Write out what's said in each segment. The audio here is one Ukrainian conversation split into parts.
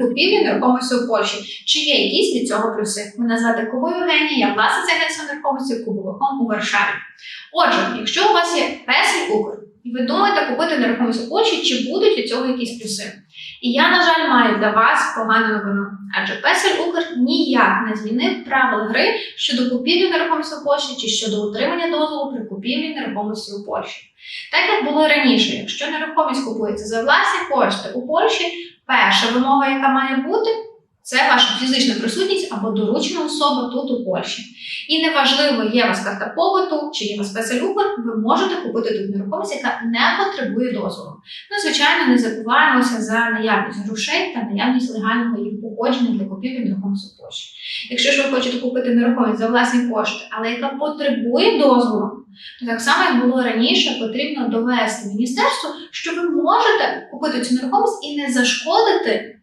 купівлі нерухомості у Польщі. Чи є якісь від цього плюси? Мене звати Кубо Євгенія, я власниця агентства нерухомості Кубовиком у Варшаві. Отже, якщо у вас є Песель Укр, і ви думаєте купити нерухомість у Польщі, чи будуть від цього якісь плюси? І я, на жаль, маю для вас погану новину. Адже Песель Укр ніяк не змінив правил гри щодо купівлі нерухомості у Польщі чи щодо отримання дозволу при купівлі нерухомості у Польщі. Так як було раніше, якщо нерухомість купується за власні кошти у Польщі, перша вимога, яка має бути, це ваша фізична присутність або доручена особа тут у Польщі. І неважливо, є у вас карта побуту чи є у вас спеціалюкер, ви можете купити тут нерухомість, яка не потребує дозволу. Ну, звичайно, не забуваємося за наявність грошей та наявність легального їх погодження для купівлі нерухомості у Польщі. Якщо ж ви хочете купити нерухомість за власні кошти, але яка потребує дозволу, то так само, як було раніше, потрібно довести міністерству, що ви можете купити цю нерухомість і не зашкодити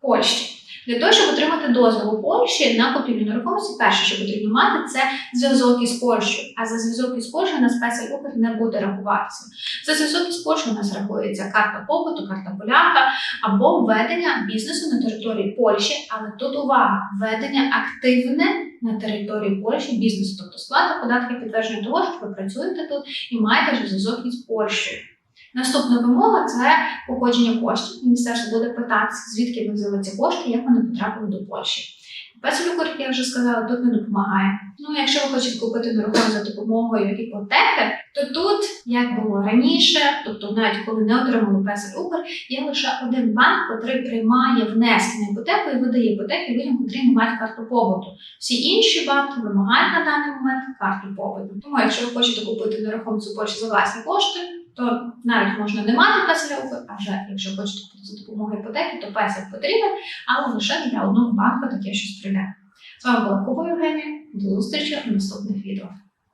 Польщі. Для того, щоб отримати дозвіл у Польщі на купівлю нерухомості, перше, що потрібно мати, це зв'язок із Польщею. А за зв'язок із Польщею на спецлюках не буде рахуватися. За зв'язок із Польщею у нас рахується карта побуту, карта поляка або введення бізнесу на території Польщі. Але тут увага, введення активне на території Польщі бізнесу, тобто сплата податків підтвердження того, що ви працюєте тут і маєте зв'язок із Польщею. Наступна вимога це походження коштів. Міністерство буде питатися, звідки ви взяли ці кошти, як вони потрапили до Польщі. Пецелюкор, як я вже сказала, тут не допомагає. Ну, якщо ви хочете купити нерухомість за допомогою іпотеки, то тут, як було раніше, тобто навіть коли не отримали Пецелюкор, є лише один банк, який приймає внески на іпотеку і видає іпотеки людям, котрі не мають карту побуту. Всі інші банки вимагають на даний момент карту побуту. Тому, якщо ви хочете купити нерухомість у Польщі за власні кошти, то навіть можна не мати песеля, а вже якщо хочете за допомогою іпотеки, то песик потрібен, але лише для одного банку таке щось прийде. З вами була Куба Євгенія. До зустрічі в наступних відео.